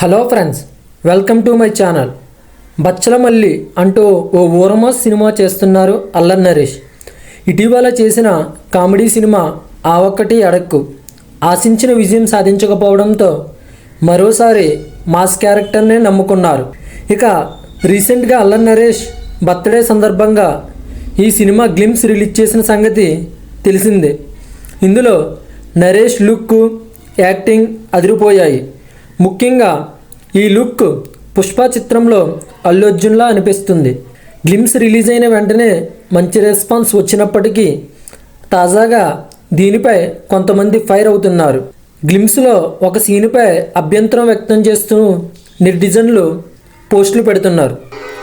Hello friends welcome to my channel. Bachchalamalli అంటూ ఓ ఊరమాస్ సినిమా చేస్తున్నారు అల్లన్ నరేష్. ఇటీవల చేసిన కామెడీ సినిమా ఆ ఒక్కటి అడక్కు. ఆశించిన విజయం సాధించకపోవడంతో మరోసారి మాస్ క్యారెక్టర్నే నమ్ముకున్నారు. ఇక రీసెంట్గా అల్లన్ నరేష్ బర్త్డే సందర్భంగా ఈ సినిమా గ్లిమ్స్ రిలీజ్ చేసిన సంగతి తెలిసిందే. ఇందులో నరేష్ లుక్ యాక్టింగ్ అదిరిపోయాయి. ముఖ్యంగా ఈ లుక్ పుష్ప చిత్రంలో అల్లు అర్జున్లా అనిపిస్తుంది. గ్లిమ్స్ రిలీజ్ అయిన వెంటనే మంచి రెస్పాన్స్ వచ్చినప్పటికీ తాజాగా దీనిపై కొంతమంది ఫైర్ అవుతున్నారు. గ్లిమ్స్లో ఒక సీనుపై అభ్యంతరం వ్యక్తం చేస్తూ నిర్డిజన్లు పోస్టులు పెడుతున్నారు.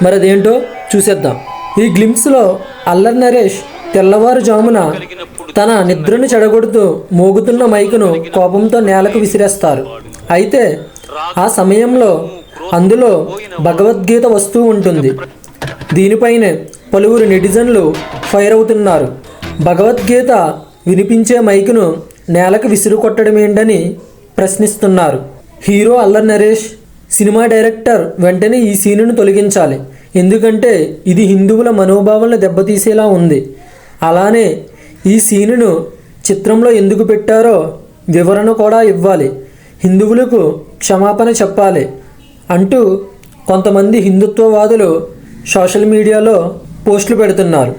మరి అదేంటో చూసేద్దాం. ఈ గ్లిమ్స్లో అల్లర్ నరేష్ తెల్లవారుజామున తన నిద్రను చెడగొడుతూ మోగుతున్న మైకును కోపంతో నేలకు విసిరేస్తారు. అయితే ఆ సమయంలో అందులో భగవద్గీత వస్తూ ఉంటుంది. దీనిపైనే పలువురు నెటిజన్లు ఫైర్ అవుతున్నారు. భగవద్గీత వినిపించే మైకును నేలకు విసిరు కొట్టడం ఏంటని ప్రశ్నిస్తున్నారు. Hero Allari Naresh cinema director వెంటనే ఈ సీనును తొలగించాలి. ఎందుకంటే ఇది హిందువుల మనోభావాలను దెబ్బతీసేలా ఉంది. అలానే ఈ సీనును చిత్రంలో ఎందుకు పెట్టారో వివరణ కూడా ఇవ్వాలి. హిందువులకు క్షమాపణ చెప్పాలి అంటూ కొంతమంది హిందుత్వవాదులు సోషల్ మీడియాలో పోస్టులు పెడుతున్నారు.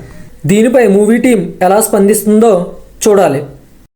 దీనిపై మూవీ టీం ఎలా స్పందిస్తుందో చూడాలి.